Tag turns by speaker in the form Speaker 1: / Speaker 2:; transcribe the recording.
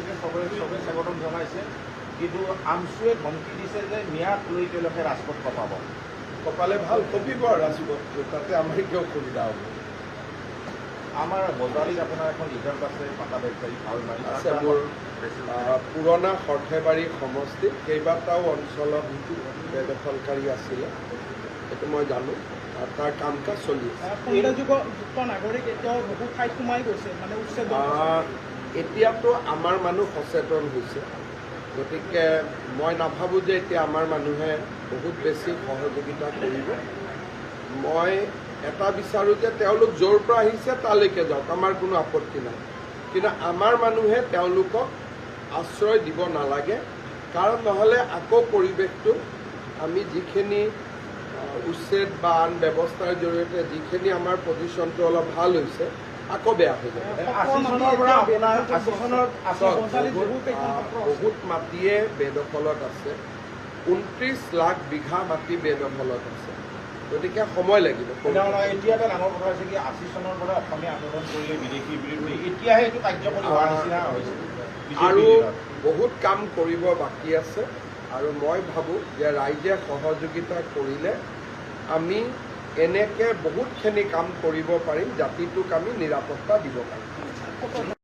Speaker 1: কৰিছে চবে চবে স্বাগতম জনাইছে কিন্তু আমচুৱে ধমকি দিছে যে ম্যাদ লৈ তেওঁলোকে ৰাজপথ কপাব।
Speaker 2: কপালে ভাল কপিব আৰু ৰাজপথ তাতে আমাৰ কিয় অসুবিধা হ'ব।
Speaker 1: আমাৰ বজালীত আপোনাৰ এখন ৰিজাৰ্ভ আছে পাতা
Speaker 2: আছে মোৰ আহ, পুৰণা সৰ্থেবাৰী সমষ্টিত কেইবাটাও অঞ্চলত বেদখলকাৰী আছিলে। সেইটো মই জানো। আৰু তাৰ কাম কাজ চলি আছে।
Speaker 3: নাগৰিক এতিয়াও বহু ঠাইত সোমাই গৈছে। মানে
Speaker 2: এতিয়াতো আমাৰ মানুহ সচেতন হৈছে। গতিকে মই নাভাবোঁ যে এতিয়া আমাৰ মানুহে বহুত বেছি সহযোগিতা কৰিব। মই এটা বিচাৰোঁ যে তেওঁলোক য'ৰ পৰা আহিছে তালৈকে যাওক আমাৰ কোনো আপত্তি নাই। কিন্তু আমাৰ মানুহে তেওঁলোকক আশ্ৰয় দিব নালাগে কাৰণ নহ'লে আকৌ পৰিৱেশটো আমি যিখিনি উচ্ছেদ বা আন ব্যৱস্থাৰ জৰিয়তে যিখিনি আমাৰ পজিশ্যনটো অলপ ভাল হৈছে আকৌ বেয়া হৈ যাব
Speaker 3: বজালীত
Speaker 2: বহুত, মাটিয়ে বেদখলত আছে। ঊনত্ৰিছ লাখ বিঘা মাটি বেদখলত আছে। গতিকে সময় লাগিব।
Speaker 1: এতিয়া এটা ডাঙৰ কথা হৈছে কি আশী চনৰ পৰা অসমীয়া আন্দোলন কৰিলে বিদেশী বিৰোধী। এতিয়াহে এইটো কাৰ্যকৰী হোৱাৰ নিচিনা হৈছে।
Speaker 2: আৰু বহুত কাম কৰিব বাকী আছে। আৰু মই ভাবোঁ যে ৰাইজে সহযোগিতা কৰিলে আমি এনেকৈ বহুতখিনি কাম কৰিব পাৰিম জাতিটোক আমি নিৰাপত্তা দিব পাৰিম।